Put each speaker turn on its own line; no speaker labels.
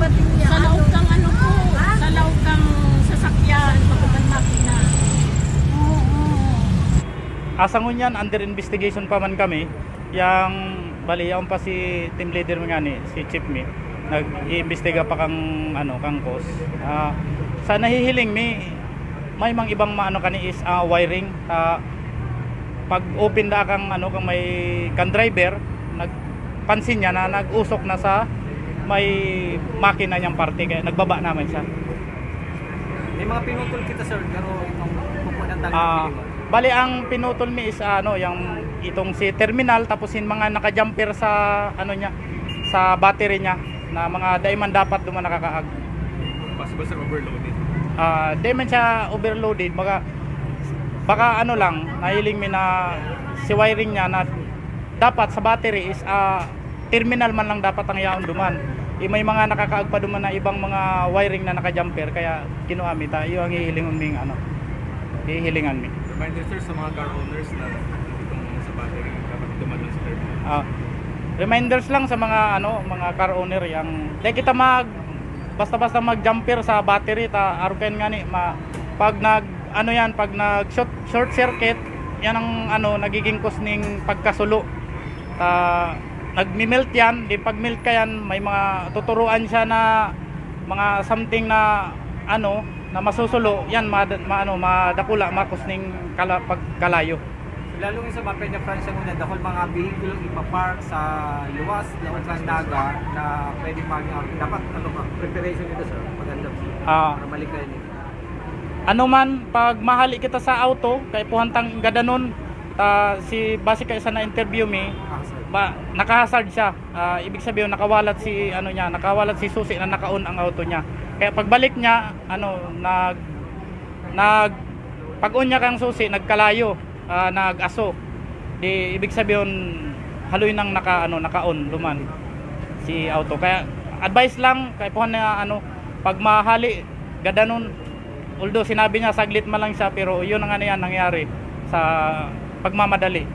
ba din?
Sa ano? loob kang ano sa loob sasakyan, papuntang makina.
Oo. oo.
Asangon under investigation pa man kami. Yang bali yaon pa si team leader mo nga ni, si Chief Mi. Nag-iimbestiga pa kang ano, kang cause. Uh, sa nahihiling mi, may mga ibang maano kani is uh, wiring. Uh, pag open da kang ano kang may kan driver nagpansin niya na nag-usok na sa may makina niyang parte kaya nagbaba naman siya.
May mga pinutol kita sir, pero itong pupunan talaga
Ah,
uh,
bali ang pinutol mi is ano, yung itong si terminal tapos yung mga naka-jumper sa ano niya sa battery niya na mga daiman dapat duman nakakaag.
Possible sir overloaded.
Ah, di man siya overloaded, baka baka ano lang, nahiling mi na si wiring niya na dapat sa battery is ah, terminal man lang dapat ang yaon duman. Eh, may mga nakakaag pa duman na ibang mga wiring na naka-jumper kaya kinuha mi ta iyo ang hihilingon mi ano. Hihilingan mi.
Reminder sir sa mga car owners na itong sa battery dapat dumalang sa terminal.
Ah, reminders lang sa mga ano, mga car owner yang di kita mag basta-basta mag-jumper sa battery ta aruken nga ni ma, pag nag ano yan pag nag short, short circuit yan ang ano nagiging cause ning pagkasulo ta nagmi-melt yan. Di pag melt ka yan may mga tuturuan siya na mga something na ano na masusulo. Yan ma, ma ano madakula makos ning kala, pagkalayo.
Lalo nga sa mga Peña Francia muna, dahil mga vehicle ipapark sa luwas, laon sa naga, na pwede mag dapat ano ba, preparation nito sir, maganda
Ah.
para malikayan nito.
ano man pag mahali kita sa auto kay puhantang gadanon ta si base kay sa na interview mi Ba nakahazard siya. Ah, ibig sabihin nakawalat si ano niya nakawalat si susi na nakaon ang auto niya. Kaya pagbalik niya ano nag nag pag on niya kang susi nagkalayo ah, nag-aso. Di ibig sabihin haloy nang naka ano naka-on luman si auto. Kaya advice lang kay puhan na ano pag mahali gadanon although sinabi niya saglit man lang siya pero yun ang ano yan nangyari sa pagmamadali